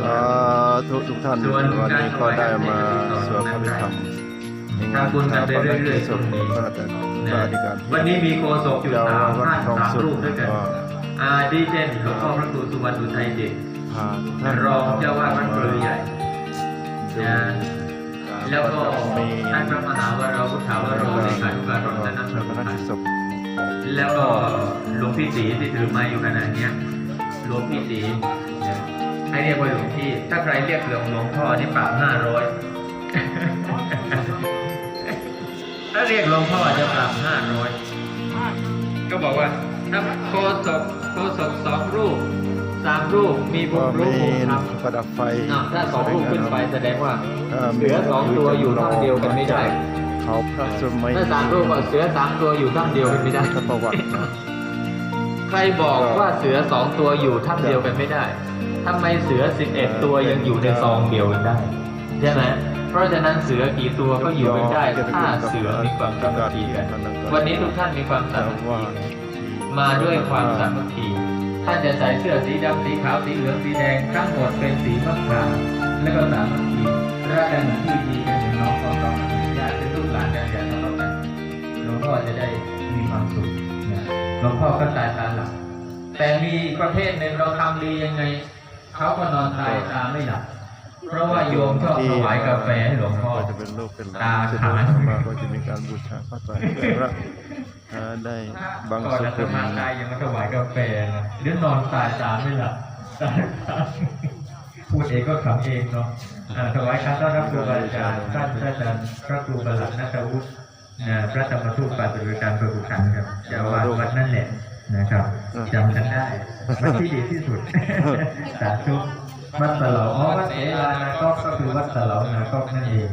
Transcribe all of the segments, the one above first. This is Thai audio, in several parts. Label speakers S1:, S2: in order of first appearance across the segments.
S1: สาธุทุกท่านวันนี้ก็ได้มาสวดพระพิธรรมในงาน
S2: ทำบุญกันไป
S1: พระ
S2: เรื่อยๆ
S1: ศพพระแต่พระอธิการ
S2: วันนี้มีโคศกอยู่
S1: เจ้า
S2: สาม
S1: วัด
S2: ท่าน
S1: ทอง
S2: สาม
S1: สุด
S2: รูปด้วยกัน
S1: ก็
S2: อาดีเจนหลวงพ่อพระครูสุวรรณอุทัยเดช
S1: พาทุกท่าน
S2: รองเจ้าวาดวัดปลือใหญ่
S1: ดู
S2: นะแล้วก็
S1: มี
S2: ท่านพระมหาวราวุฒาวโรเลขานุการรองเจ้าหน้า
S1: พระราช
S2: ที่
S1: ศพ
S2: แล้วก็หลวงพี่ตีที่ถือไม้อยู่ขนาดเนี้ยหลวงพี่ตีเนี่ย ให้เรียกว่าหลวงพี่ ถ้าใครเรียกหลวงหลวงพ่อนี่ปรับห้าร้อยถ้าเรียกหลวงพ่อจะปรับห้าร้อยก็บอกว่าถ้าโคศกโคศกสองรูปสามรูปมีบุ
S1: ก็
S2: ญรู
S1: มี
S2: ปบุญธรรม
S1: ประดับไฟ
S2: อ้าวถ้าสองรูปขึ้นไปแสดงว่า
S1: เอ่อ
S2: เสือสองตัวอยู่ถ้ำเดียวกันไม่ได้
S1: เขาพระสมัย
S2: ถ้าสามรูปก็เสือสามตัวอยู่ถ้ำเดียวกันไม่ได้
S1: ถ้าประวัตินะ
S2: ใครบอกว่าเสือสองตัวอยู่ถ้ำเดียวกันไม่ได้ ทำไมเสือสิบเอ็ดตัวยังอยู่ในซองเดียวกันได้ ใช่ไหมเพราะฉะนั้นเสือกี่ตัวก็อยู่กันได้ถ้าเสือมีความสามัคคีกันวันนี้ทุกท่านมีความสา
S1: แต่
S2: มัคคี
S1: ว่า
S2: มาด้วยความสามัคคีท่านจะใส่เสื้อสีดำสีขาวสีเหลืองสีแดงทั้งหมดเป็นสีมะขามและก็สามัคคีรักกันเหมือนพี่ดีกันเหมือนน้องของน้องเป็นญาติเป็นลูกหลานกันอย่าทะเลาะกันหลวงพ่อจะได้มีความสุขนะหลวงพ่อก็ตายตาหลับแต่มีประเภทหนึ่งเราทำดียังไง เขาก็นอนตายตาไม่หลับ เพราะว่าโยมชอบถวายกาแฟให้หลวงพ่อ
S1: ก็จะเป็นลูกเป็นหลา
S2: ตาน
S1: จะ
S2: ขาย
S1: เดินทางมาก็จะมีการบูชาพระไตรพระอ่าได้บาง
S2: ก่อน
S1: สุ
S2: จะ
S1: ขุม
S2: มาตายยังมาถวายกาแฟนะเดี๋ยวนอนตายตาไม่หลับตายตาพูดเองก็ขำเองเนาะอ่าถวายการต้อนรับครูบาอาจารย์ท่านพระอาจารย์พระครูประหลัดนัทวุฒินะพระธรรมทูตฝ่ายปฏิบัติการประบุขันธ์ครับเจ้าอาวาสวัดนั่นแหละ นะครับจำกันได้วัดที่ดีที่สุดสาธุวัดสลองอ๋อวัดเอลานาก็ก็คือวัดสลองนาก็นั่นเอง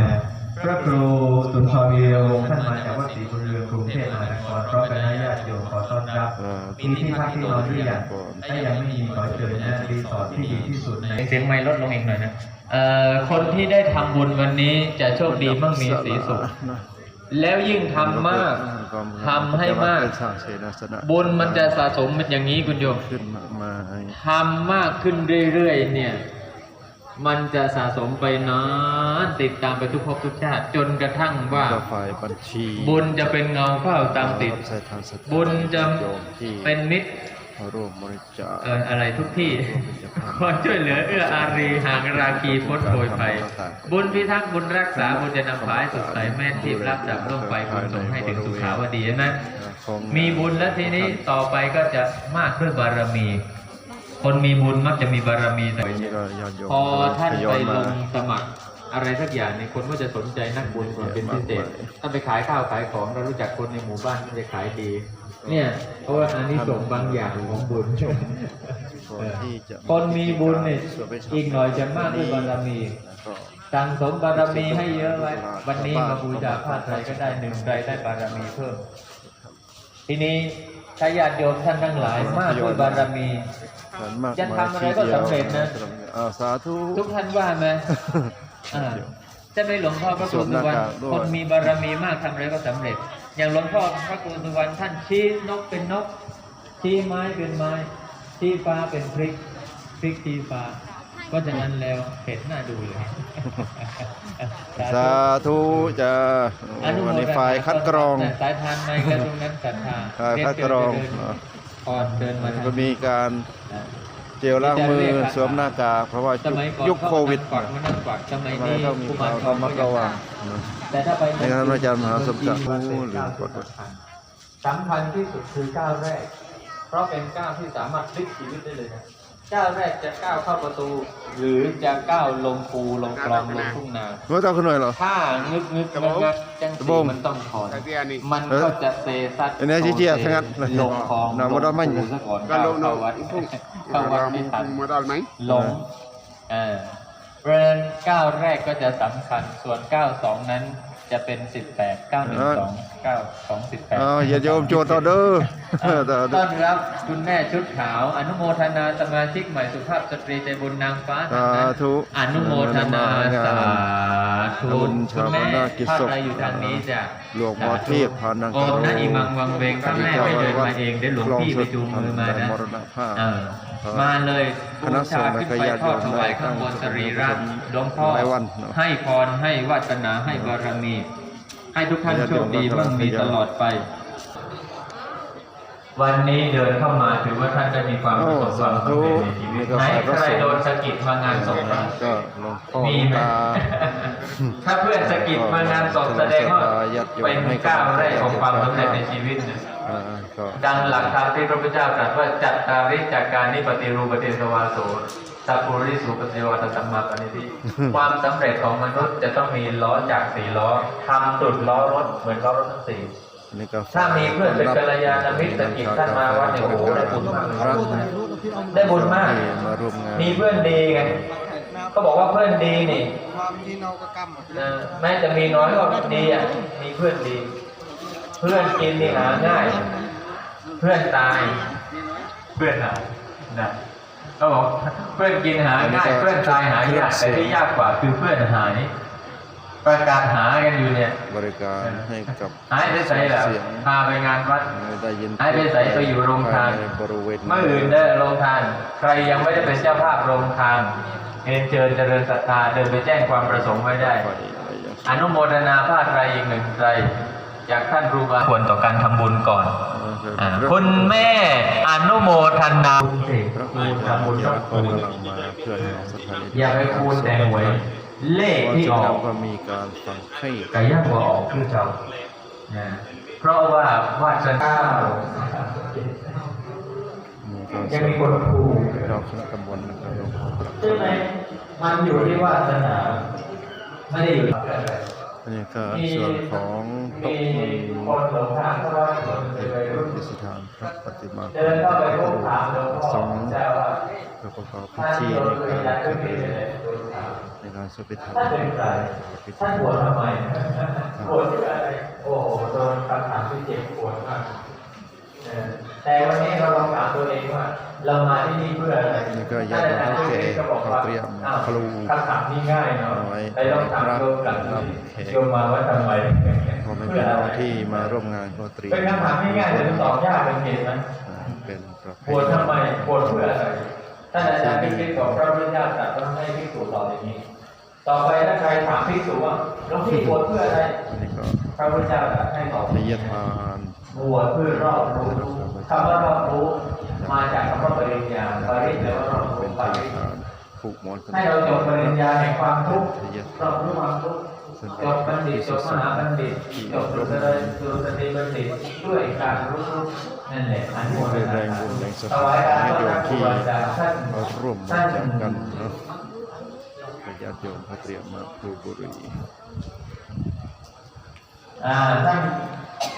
S2: นะพระครูสุนทรวีรวงศ์ท่านมาจากวัดศรีบุญเรืองกรุงเทพมหานครพร้อมคณะญาติโยมขอต้อนรับ
S1: เอ่อ
S2: มีที่พักที่นอนหรือยังถ้ายังไม่มีขอเชิญนะรีสอร์ทที่ดีที่สุดในเสียงไม่ลดลงอีกหน่อยนะเอ่อคนที่ได้ทำบุญวันนี้จะโชคดีมั่งมีสีสุข
S1: นะ
S2: แล้วยิ่งทำมาก ทำให้มาก
S1: เป็นสร้างเสนาสนะ
S2: บุญมันจะสะสมเป็นอย่างนี้คุณโยม
S1: ขึ้นมากมาย
S2: ทำมากขึ้นเรื่อยๆเนี่ย มันจะสะสมไปนานติดตามไปทุกภพทุกชาติ จนกระทั่งว่า
S1: ก็ฝ่ายบัญชี
S2: บุญจะเป็นเงาเข้าตามติด
S1: ใส่ทางสถาน
S2: บุญจะ
S1: โยมที่
S2: เป็นมิต ร
S1: มาร่วมบริจาค
S2: เอ่ออะไรทุกที่คอยช่วยเหลือเอื้ออารีห่างราคีพ้นโผยไป บุญพิทักษ์บุญรักษาบุญจะนำพาให้สุดใสแม่นที่รับจากร่วมไปบุญส่งให้ถึงสุขาวดีนะ
S1: ของ
S2: มีบุญแล้วทีนี้ต่อไปก็จะมากด้วยบารมี คนมีบุญมักจะมีบารมีแต่
S1: วันนี้ก็ญาติโยม
S2: พอท่าน
S1: ทย
S2: ไป
S1: อย
S2: ล
S1: มาง
S2: สมัครอะไรสักอย่างในยคนก็จะสนใจนักบุญก่อนเป็นพิเศษ ถ้าไปขายข้าวขายของเรารู้จักคนในหมู่บ้านมันจะขายดี เนี่ยเพราะว่าอันนี้ส่งส์บางอย่างของบุญ
S1: ก่อนที่จะ
S2: คนมีบุญเนี่ย
S1: สวดไปสวด
S2: อีกหน่อยจะมากด้วยบารมี
S1: แล้วก็
S2: สั่งสมบารมีให้เยอะไว้วันนี้มาบูชาผ้าไตรก็ได้หนึ่งไตรได้บารมีเพิ่ม ทีนี้ถ้าญาติโยมท่านทั้งหลายมากด้วยบารมี
S1: เหมือนมาก
S2: จะทำอะไรก็สำเร็จนะ
S1: อ่าสาธุ
S2: ทุกท่านว่าไหมอ่าจะไม่หลวงพ่อพระครูสุวรรณ
S1: สวมหน้ากากด้วย
S2: คนมีบารมีมากทำอะไรก็สำเร็จ อย่างหลวงพ่อพระครูสุวรรณท่านชี้นกเป็นนก ชี้ไม้เป็นไม้ ชี้ฟ้าเป็นพริกพริกชี้ฟ้าก็ฉะนั้นแล้วเห็นหน้าดูเลย
S1: สาธุจะ
S2: อนุโม
S1: วัน
S2: ท
S1: นี้
S2: นา
S1: ฝ่ายคัดกรอง
S2: สายทานในกระทรวงนั้นศรัทธา
S1: ฝ่ายคัดกรอง
S2: เรียนเชิญไปเดินก่อนเดินมาทาง
S1: ก็มีการ
S2: อ่า
S1: เจลล้างมือสวมหน้ากากเพราะว่า
S2: สมัยก่อน
S1: ยุคโควิด
S2: เขามานั่งกวักมานั่งกวักสมัย
S1: ทำไม
S2: นี้
S1: ต้องมี
S2: กุ
S1: ค
S2: มาร
S1: วาม
S2: ทอง
S1: ระมัดระวังนะ
S2: แต่ถ้าไป
S1: ในนั้นอาจารย์มหาสมศักดิ์
S2: คน
S1: โอ้
S2: จีน
S1: ลืมกด
S2: สำคัญที่สุดคือก้าวแรก เพราะเป็นก้าวที่สามารถพลิกชีวิตได้เลยนะ ก้าวแรกจะก้าวเข้าประตู หรือจะก้าวลงภูลงคลองลงทุ่งนา
S1: ไม่ต้องขึ้นหน่อยเหรอ
S2: ถ้างึกงึกงักงักจัง
S1: กระ
S2: สี
S1: โปรง
S2: มันต้องถอน
S3: แต่ที่อันนี้
S2: มันก็จะเซซัด
S1: อันนี้ที่เจียทั้งนั้น
S2: ลงคลอง
S1: น้ำมันร้อนไหม
S2: ลงภูซะก่อน
S3: ก็ลง
S2: เข้า
S3: เนาะ
S2: วัด
S3: พวก
S2: เข้าวัด
S3: เรา
S2: ไม่ทัน
S3: มาได้ไหม
S2: หลงเออเพราะฉะนั้นก้าวแรกก็จะสำคัญส่วนก้าวสองนั้นจะเป็นสิบแปดก้าวหนึ่งสอง เก้าสองสิบแปด
S1: อ่าอย่าโยมโจทย์ต่อเด้อต่อเด้
S2: ต้
S1: อ
S2: อนรับคุณแม่ชุดขาว อนุโมทนาสมาชิกใหม่สุภาพสตรีใจบุญนางฟ้า
S1: สาธุ
S2: อนุโมทนาสาธุ
S1: บุญ
S2: คุณแม่
S1: ชาปนกิจ
S2: ถ้า
S1: ศพ
S2: ใครอยู่ทางนี้จะ
S1: หลวงพ่อเทพพานัง
S2: โอมนะอีมังวังเวงถ้าแม่ไม่เดินมาเองเดี๋ยวหลวงพี่ไปจูงมือมานะ
S1: มรณภาพ
S2: เออมาเลย
S1: คณะสงฆ์และ
S2: ขึ้น
S1: ก็
S2: ไป
S1: ญาติ
S2: ทอด
S1: โยม
S2: ถวายข้างบนสรีระหลวงพ่อ
S1: หลายวันเนอะ
S2: ให้พรให้วาสนาให้บารมี ให้ทุกท่านโชคดีมั่งมีตลอดไป วันนี้เดินเข้ามาถือว่าท่านได้มีความประสบความสำเร็จในชีวิตไหนใครโดนสะกิดมางานศพนะ
S1: ก็หลวงพ่อ
S2: มีไหม
S1: ตา
S2: ถ้าเพื่อนสะกิดมางานศพแสดงว่า
S1: ญาติโยม
S2: เป็น
S1: ให้กำลังใจ
S2: ก้าวแรกของความสำเร็จในชีวิตนะ
S1: อ่าก็
S2: ดังหลักธรรมที่พระพุทธเจ้าตรัสว่าจัตตาริจากการนิปฏิรูปฏิสวาโส สัพพุริสุปฏิวัตสัมมาปณิธิความสำเร็จของมนุษย์จะต้องมีล้อจากสี่ล้อทำตุดล้อรถเหมือนล้อรถทั้งสี่
S1: นี่ก็
S2: ถ้ามีเพื่อนเป็นกัลยาณมิตรสะกิดท่านมาวัดเนี่ยโอ้โหได้บุญมากเลย
S1: ครับ
S2: ได้บุญมาก
S1: ที่มาร่วมงาน
S2: มีเพื่อนดีไงก็บอกว่าเพื่อนดีนี่
S3: ความที่เราก็กำหมด
S2: นะแม้จะมีน้อยก็ดีอะมีเพื่อนดี เพื่อนกินนี่หาง่าย เพื่อนตาย เพื่อนหายนะ ก็บอกเพื่อนกินหาง่ายเพื่อนตายหายากแต่ที่ยากกว่าคือเพื่อนหาย ประกาศหากันอยู่เนี่ย
S1: บริการให้กับ
S2: หายไปใส่แล้ว
S1: เสียง
S2: พาไปงานวัด
S1: ได้ยิน
S2: หายไปใส่ไปอยู่โรงทาน
S1: ภยในบริเวณ
S2: เมื่ออื่นได้โรงทาน ใครยังไม่ได้เป็นเจ้าภาพโรงทานเรียนเชิญเจริญศรัทธาเดินไปแจ้งความประสงค์ไว้ได้
S1: ไปอะไรอย่าง
S2: อนุโมทนาผ้าไตรอีกหนึ่งไตรจากท่านครูบาควรต่อการทำบุญก่อนอ่า คุณแม่อนุโมทนา
S1: พระ
S2: คูณทำบุญ
S1: ยา
S2: ต้อง
S1: ก็
S2: คูณ
S1: กำลังมาเพื่อให้สถานี
S2: อย่าไปคูณแต่หวย เลขที่ออก
S1: ก็มีการฟังให้
S2: ไก่ย่างหัวออกคือเจ้านะเพราะว่าวาสนายังมีคนคู
S1: เจ้าคณะตำบลนะครับหลวงพ่อครับ
S2: ใช่ไหมมันอยู่ที่วาสนาไม่ได้อยู่ที่ อะไร
S1: อันนี้ก็ส่วนของโต๊ะ
S2: มีคนหลงทางเข้ามาคน
S1: เอ
S2: ไปรุ่น
S1: สถานพระปฏิมา
S2: เดินเข้าไปพบถามหลวงพ่อ
S1: สอง
S2: เจ้าว่า
S1: เพื่อประกอบพิ
S2: ท่าน
S1: ธีในการเจริญ
S2: อะไรโด
S1: ในการสวดพิธรรม
S2: ท่านเป็นใคร
S1: พิธี
S2: ท่านบวชทำไมบวชเพื่อะไรโอ้โหโดนคำถามที่เจ็บปวดมาก แต่วันนี้เราลองถามตัวเองว่าเรามาที่นี่เพื่ออะไร
S1: นี่ก็ญาติโยมเท่าแก่
S2: ก็บอก
S1: เขา
S2: ว่า
S1: เตรียม
S2: อ้าว
S1: ครู
S2: คำถามนี้ง่ายเนาะ
S1: เอาไว้
S2: แต่ต้องถามโยมกลับ
S1: รับแขก
S2: โยมมาว่าทำไม
S1: พอไม่เป็นน้องที่มาร่วมงานก็เตรียม
S2: เป็นคำถามง่ายๆแต่ตอบยากเป็นเหตุนะ
S1: อ่าเป็นประเพ
S2: ปวด
S1: ณี
S2: ทำไมปวดเพื่ออะไรท่านอาจารย์พิคิดของพระพุทธเจ้าตรัสว่าให้พิสูจน์ตอบอย่างนี้ ต่อไปถ้าใครถามพิสูจน์ว่าหลวงพี่ปวดเพื่ออะไร
S1: อันนี้ก็
S2: พระพุทธเจ้าตรัสให้ตอบ
S1: ทยทาน
S2: บวชเพื่อรอบรู้คำว่ารอบรู้ มาจากคำว่าปริญญาปริญแปลว่ารอบรู้
S1: น
S2: ปริ
S1: ย
S2: ญาให้เราจบปริญญาแห่งความทุกข์รอบรู้ความทุกข์จบบัณฑิตจบมหาบัณฑิตจบสุตตะสุตติบัณฑิตด้วยการรู้นั่นแหละอันโมท
S1: เป็น
S2: นา
S1: แรงบุญแรงศรัท
S2: ถา
S1: วา
S2: ยการ
S1: ให้
S2: ต้อน
S1: โยม
S2: รับครู
S1: ที่
S2: บาอาจารย์ท่าน
S1: มาร่วมบริ
S2: ท่าน
S1: จาคกันเนาะก็ญาติโยมเขาเตรียมมาปลูบุรี
S2: อ่าท่าน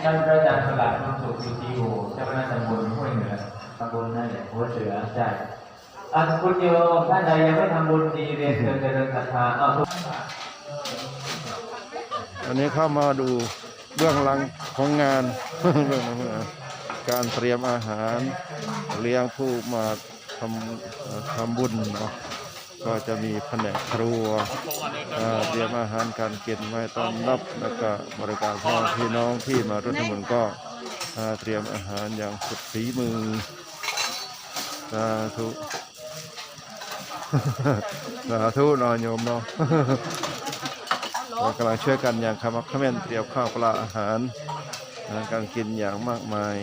S2: ท่านพระอาจารย์สลัดน้องสุขุจีโอเจ้าคณะตำบลห้วยเหนือตำบลนั่นแหละหัวเสือใช่อะคุณโยมท่านใดยังไม่ทำบุญดีเรียนเชิญเจริญศรัทธาเอาทุก
S1: อันนี้เข้ามาดูเบื้องหลังของงานเบื้องหลังการเตรียมอาหารเลี้ยงผู้มาทำทำบุญเนาะ ก็จะมีแผนกครัวเตรียมอาหารการกินไว้ต้อนรับแล้วก็บริการพ่อพี่น้องที่มาร่วมบุญก็เตรียมอาหารอย่างสุดฝีมือสาธุสาธุนอนโยมเนาะเรากำลังช่วยกันอย่างขมักขม้นเตรียมข้าวปลาอาหารการกินอย่างมากมาย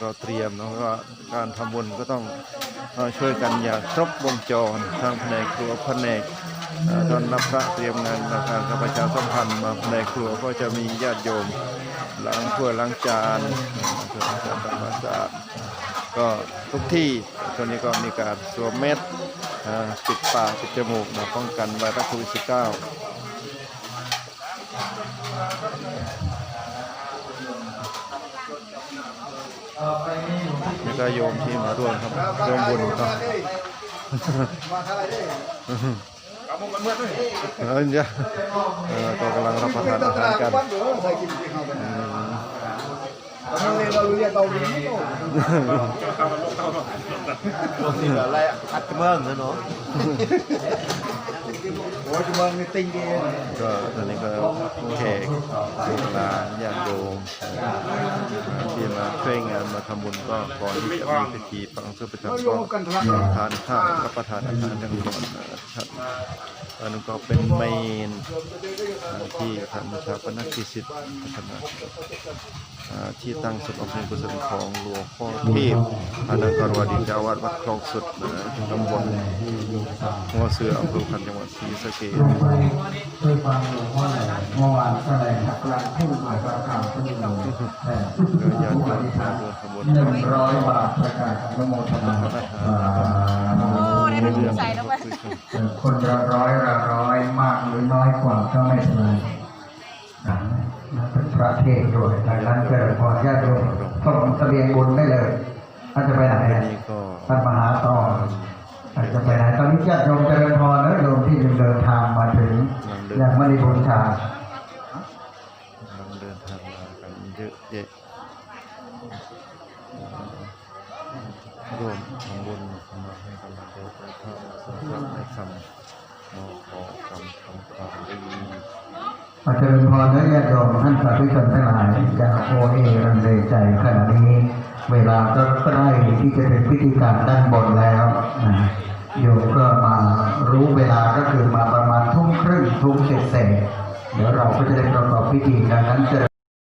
S1: ก็เตรียมเนาะว่าการทำบุญก็ต้องช่วยกันอย่างครบวงจรทางแผนกครัวแผนกตอนรับพระเตรียมงานและการกับประชาสัมพันธ์มาแผนกครัวก็จะมีญาติโยมล้างถ้วยล้างจานเพื่อการทำความสะอาดก็ทุกที่ตอนนี้ก็มีการสวมเม็ดปิดปากปิดจมูกนะป้องกันไวรัสโควิด -19
S2: ต่อไปนี้หนูที่
S1: นี่ก็โยมที่มาร่วมครับร่วมบุญครับ
S3: มาเท่าไหรดิ
S4: ครับ
S1: เออเนี่ยเออก็กำลังรับประทานอาหารกันอืม
S3: อะไรอัดเมืองเนาะโอ้ยเมืองนี่ติงดี
S1: ก็ตอนนี้ก็แขกลูกหลานญาติโยมที่มา ช่วยงานมาทำบุญก็ก่อนที่จะมีพิธีฟังเพื่อประชาชนก็ทานข้าวรับประทานอาหารกันก่อนนะครับ อันนั้นก็เป็นเมนที่ทางชาปนกิจสิทธิ์พัฒนาอ่าที่ตั้งสุดอำเภอกุศลของหลวงพ่อเทพอนันตรวดีเจ้าอาวาดวัดคลองสุดนะตำบลหัวเสืออำเภอพันจังหวัดศรีสะเกษ
S4: เคยฟังหลวงพ่อแหลมเมื่อวานแสดงกลางทุ่งหมายประกาศขึ้นหนึ่งแต่ผู้
S1: ญาติ
S4: ป
S1: โยม
S4: ฏิ
S1: มา
S4: บัติ
S1: ร่วมขบวน
S4: หนึ่งร้อยบาทประกาศอนุโมทนา
S5: โอ้ ได้เป็นผู้ใส่แล้วไป
S4: คนละร้อยละร้อยมากหรือน้อยกว่าก็ไม่เป็นไรนะเป็นพระเทศด้วยแต่ท่านเกิดพอญาติโยมส่งเสบียงบุญได้เลยท่านจะไปไหนอะ
S1: นี้ก็
S4: ท่านมหาต่อท่านจะไปไหนตอนนี้ญาติโยมเจริญพรแล้วโยมที่เดินทางมาถึงอยังม่ได้บูชา
S1: คำขอขอกำคำความดี
S4: อาจารย์พรและญาติโยมท่านสาธุชนทั้งหลายจะโอเอรันเลยใจขณะนี้ เวลาก็ใกล้ที่จะถึงพิธีการด้านบนแล้วนะโยมก็มารู้เวลาก็คือมาประมาณทุ่มครึ่งทุ่มเศษเดี๋ยวเราก็จะได้ประกอบพิธีดังนั้นจะ